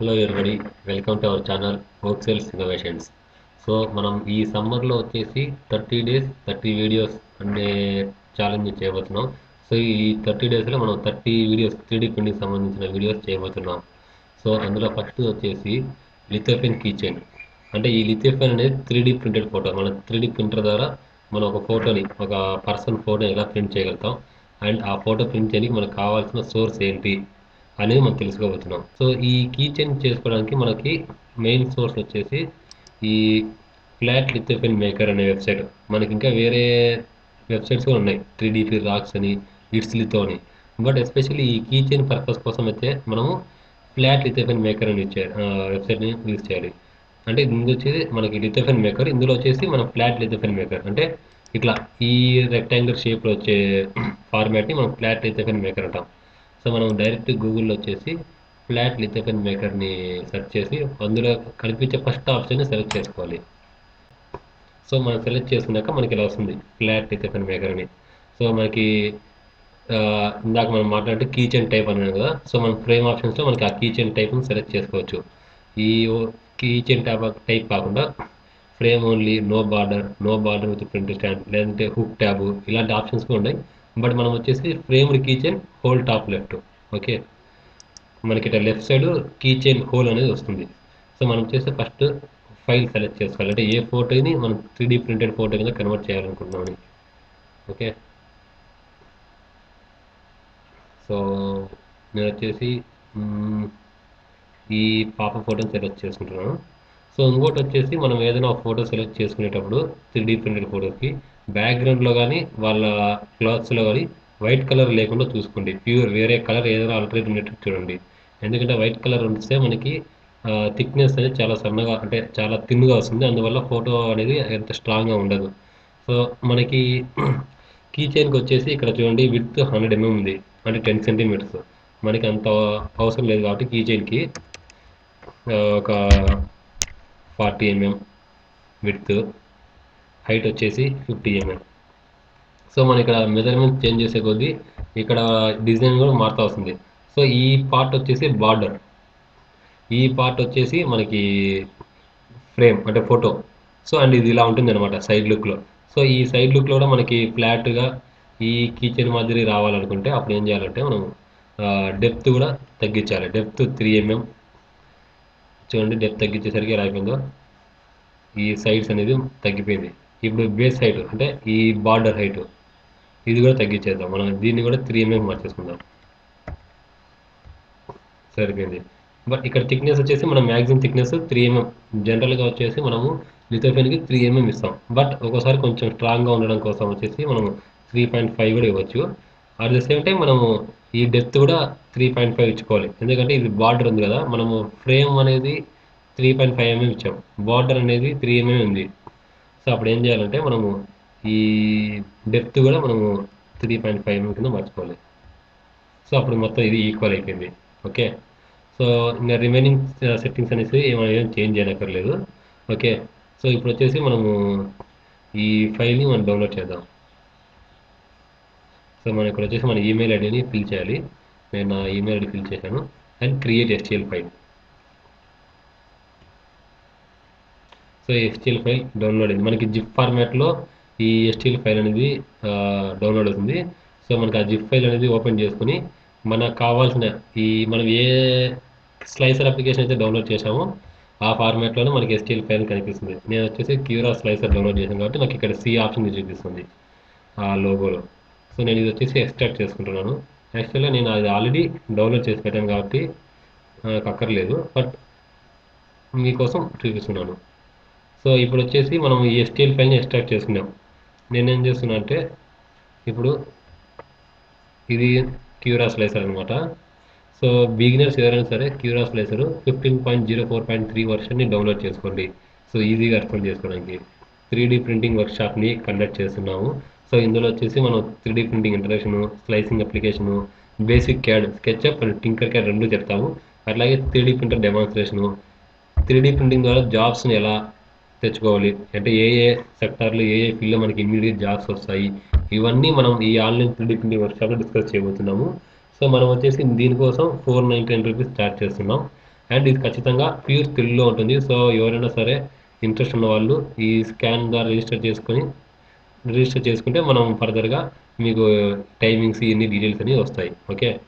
Hello everybody welcome to our channel work sales innovations so మనం ఈ సమ్మర్లో వచ్చేసి థర్టీ డేస్ థర్టీ వీడియోస్ అనే ఛాలెంజ్ చేయబోతున్నాం. సో ఈ థర్టీ డేస్లో మనం thirty videos three D printing సంబంధించిన వీడియోస్ చేయబోతున్నాం. సో అందులో ఫస్ట్ వచ్చేసి లిథోఫెన్ కిచెన్ అంటే ఈ లిథోఫెన్ అనేది త్రీడీ ప్రింటెడ్ ఫోటో మన త్రీడీ ప్రింటర్ ద్వారా మనం ఒక ఫోటోని ఒక పర్సన్ ఫోటో ఎలా ప్రింట్ చేయగలుగుతాం? అండ్ ఆ ఫోటో ప్రింట్ చేయడానికి మనకు కావాల్సిన సోర్స్ ఏంటి? అనేది మనం తెలుసుకోబోతున్నాం. సో ఈ కీ చైన్ చేసుకోవడానికి మనకి మెయిన్ సోర్స్ వచ్చేసి ఈ ఫ్లాట్ లిథోఫిన్ మేకర్ అనే వెబ్సైట్. మనకి ఇంకా వేరే వెబ్సైట్స్ కూడా ఉన్నాయి. త్రీడీపీ రాక్స్ అని ఇట్స్ లితో అని. బట్ ఎస్పెషల్లీ ఈ కీ చైన్ పర్పస్ కోసం అయితే మనము ఫ్లాట్ లిథోఫిన్ మేకర్ అని ఇచ్చారు వెబ్సైట్ని యూజ్ చేయాలి. అంటే ఇందులో వచ్చేసి మనకి లిథోఫిన్ మేకర్ ఇందులో వచ్చేసి మనం ఫ్లాట్ లిథోఫిన్ మేకర్. అంటే ఇట్లా ఈ రెక్టాంగులర్ షేప్లో వచ్చే ఫార్మాట్ని మనం ఫ్లాట్ లిథోఫిన్ మేకర్ అంటాం. సో మనం డైరెక్ట్ గూగుల్లో వచ్చేసి ఫ్లాట్ లిథోపెన్ మేకర్ని సెర్చ్ చేసి అందులో కనిపించే ఫస్ట్ ఆప్షన్ సెలెక్ట్ చేసుకోవాలి. సో మనం సెలెక్ట్ చేసుకున్నాక మనకి ఇలా వస్తుంది ఫ్లాట్ లిథోపెన్ మేకర్ అని సో మనకి ఇందాక మనం మాట్లాడితే కీచెన్ టైప్ అన్నాను కదా సో మనం ఫ్రేమ్ ఆప్షన్స్లో మనకి ఆ కీచెన్ టైప్ని సెలెక్ట్ చేసుకోవచ్చు. ఈ కీచెన్ టైప్ టైప్ కాకుండా frame only no border no border with print stand లేదంటే హుక్ ట్యాబ్ ఇలాంటి ఆప్షన్స్ కూడా ఉన్నాయి. బట్ మనం వచ్చేసి framed keychain hole top left. Okay? మనకి ఇట్లా లెఫ్ట్ సైడ్ కీచెన్ హోల్ అనేది వస్తుంది. సో మనం వచ్చేసి ఫస్ట్ ఫైల్ సెలెక్ట్ చేసుకోవాలి. అంటే ఏ ఫోటోని మనం త్రీ ప్రింటెడ్ ఫోటో కింద కన్వర్ట్ చేయాలనుకుంటున్నామని ఓకే? సో నేను వచ్చేసి ఈ పాప ఫోటోని సెలెక్ట్ చేసుకుంటున్నాను. సో ఇంకోటి వచ్చేసి మనం ఏదైనా ఒక ఫోటో సెలెక్ట్ చేసుకునేటప్పుడు త్రీ డీ ప్రింటెడ్ ఫోటోకి బ్యాక్గ్రౌండ్లో కానీ వాళ్ళ క్లాత్స్లో కానీ వైట్ కలర్ లేకుండా చూసుకోండి. ప్యూర్ వేరే కలర్ ఏదైనా ఆల్టరేట్ ఉండేటట్టు చూడండి. ఎందుకంటే వైట్ కలర్ ఉంటే మనకి థిక్నెస్ అనేది చాలా సన్నగా అంటే చాలా థిన్గా వస్తుంది. అందువల్ల ఫోటో అనేది ఎంత స్ట్రాంగ్గా ఉండదు. సో మనకి కీ చైన్కి వచ్చేసి ఇక్కడ చూడండి విత్ హండ్రెడ్ ఎంఎం ఉంది. అంటే టెన్ సెంటీమీటర్స్ మనకి అంత అవసరం లేదు కాబట్టి కీ చైన్కి ఒక ఫార్టీ ఎంఎం విత్ హైట్ వచ్చేసి ఫిఫ్టీ ఎంఎం. సో మన ఇక్కడ మెజర్మెంట్ చేంజ్ చేసే కొద్దీ ఇక్కడ డిజైన్ కూడా మారుతూ వస్తుంది. సో ఈ పార్ట్ వచ్చేసి బార్డర్. ఈ పార్ట్ వచ్చేసి మనకి ఫ్రేమ్ అంటే ఫోటో. సో అండ్ ఇది ఇలా ఉంటుంది అనమాట సైడ్ లుక్లో సో ఈ సైడ్ లుక్లో కూడా మనకి ఫ్లాట్గా ఈ కిచెన్ మాదిరి రావాలనుకుంటే అప్పుడు ఏం చేయాలంటే మనం డెప్త్ కూడా తగ్గించాలి. Depth three mm. చూడండి డెప్త్ తగ్గించేసరికి ఎలా అయిపోయిందో. ఈ సైడ్స్ అనేది తగ్గిపోయింది. ఇప్పుడు బేస్ హైట్ అంటే ఈ బార్డర్ హైట్ ఇది కూడా తగ్గించేద్దాం. మనం దీన్ని కూడా త్రీ ఎంఎం మార్చేసుకుందాం. సరిపోయింది. బట్ ఇక్కడ థిక్నెస్ వచ్చేసి మనం మ్యాక్సిమం థిక్నెస్ త్రీ ఎంఎం జనరల్గా వచ్చేసి మనము లిథోఫెన్కి త్రీ ఎంఎం ఇస్తాం. బట్ ఒకసారి కొంచెం స్ట్రాంగ్గా ఉండడం కోసం వచ్చేసి మనం త్రీ పాయింట్ ఫైవ్ కూడా ఇవ్వచ్చు. అట్ ద సేమ్ టైం మనము ఈ డెప్త్ కూడా త్రీ పాయింట్ ఫైవ్ ఇచ్చుకోవాలి. ఎందుకంటే ఇది బార్డర్ ఉంది కదా మనము ఫ్రేమ్ అనేది త్రీ పాయింట్ ఫైవ్ ఎంఎం ఇచ్చాం. బార్డర్ అనేది త్రీ ఎంఎం ఉంది. సో అప్పుడు ఏం చేయాలంటే మనము ఈ డెప్త్ కూడా మనము త్రీ పాయింట్ ఫైవ్ ఎంఎం కింద మార్చుకోవాలి. సో అప్పుడు మొత్తం ఇది ఈక్వల్ అయిపోయింది. ఓకే సో ఇంకా రిమైనింగ్ సెట్టింగ్స్ uh, అనేసి ఏమైనా ఏం చేంజ్ చేయనక్కర్లేదు. ఓకే సో ఇప్పుడు వచ్చేసి మనము ఈ ఫైల్ని మనం డౌన్లోడ్ చేద్దాం. సో మనం ఇక్కడ వచ్చేసి మన ఈమెయిల్ ఐడిని ఫిల్ చేయాలి. నేను నా ఈమెయిల్ ఐడి ఫిల్ చేశాను. And create STL file so STL file download అయింది. మనకి జిప్ ఫార్మాట్లో ఈ ఎస్టిఎల్ ఫైల్ అనేది డౌన్లోడ్ అవుతుంది. సో మనకి ఆ జిప్ ఫైల్ అనేది ఓపెన్ చేసుకుని మనకు కావాల్సిన ఈ మనం ఏ స్లైసర్ అప్లికేషన్ అయితే డౌన్లోడ్ చేసామో ఆ ఫార్మాట్లోనే మనకి ఎస్టిఎల్ ఫైల్ కనిపిస్తుంది. నేను వచ్చేసి క్యూరా స్లైసర్ డౌన్లోడ్ చేశాను కాబట్టి నాకు ఇక్కడ సి ఆప్షన్ చూపిస్తుంది. ఆ లోగోలో సో నేను ఇది వచ్చేసి ఎక్స్ట్రాక్ట్ చేసుకుంటున్నాను. యాక్చువల్గా నేను అది ఆల్రెడీ డౌన్లోడ్ చేసి పెట్టాను కాబట్టి నాకు అక్కర్లేదు. బట్ మీకోసం చూపిస్తున్నాను. సో ఇప్పుడు వచ్చేసి మనం ఈ ఎస్టీఎల్ ఫైల్ని ఎక్స్ట్రాక్ట్ చేసుకున్నాం నేనేం చేస్తున్నా అంటే ఇప్పుడు ఇది క్యూరా స్లైసర్ అనమాట సో బిగినర్స్ ఎవరైనా సరే Cura slicer fifteen point zero four point three వర్షన్ని download చేసుకోండి. సో ఈజీగా అర్థం చేసుకోవడానికి. త్రీ డీ ప్రింటింగ్ వర్క్షాప్ని కండక్ట్ చేస్తున్నాము. సో ఇందులో వచ్చేసి మనం three printing interaction slicing application basic CAD SketchUp and Tinkercad రెండు చెప్తాము అట్లాగే three printer demonstration three D printing ద్వారా జాబ్స్ని ఎలా తెచ్చుకోవాలి? అంటే ఏ ఏ సెక్టార్లో ఏ ఏ ఫీల్డ్లో మనకి ఇమ్మీడియట్ జాబ్స్ వస్తాయి? ఇవన్నీ మనం ఈ ఆన్లైన్ త్రీ ప్రింటింగ్ వర్క్షాప్లో డిస్కస్ చేయబోతున్నాము. సో మనం వచ్చేసి దీనికోసం four ninety nine rupees start చేస్తున్నాం. అండ్ ఇది ఖచ్చితంగా ప్యూర్ తెలుగులో ఉంటుంది. సో ఎవరైనా సరే ఇంట్రెస్ట్ ఉన్న వాళ్ళు ఈ స్కాన్ ద్వారా రిజిస్టర్ చేసుకొని రిజిస్టర్ చేసుకుంటే మనం ఫర్దర్గా మీకు టైమింగ్స్ ఇన్ని డీటెయిల్స్ అనేవి వస్తాయి. ఓకే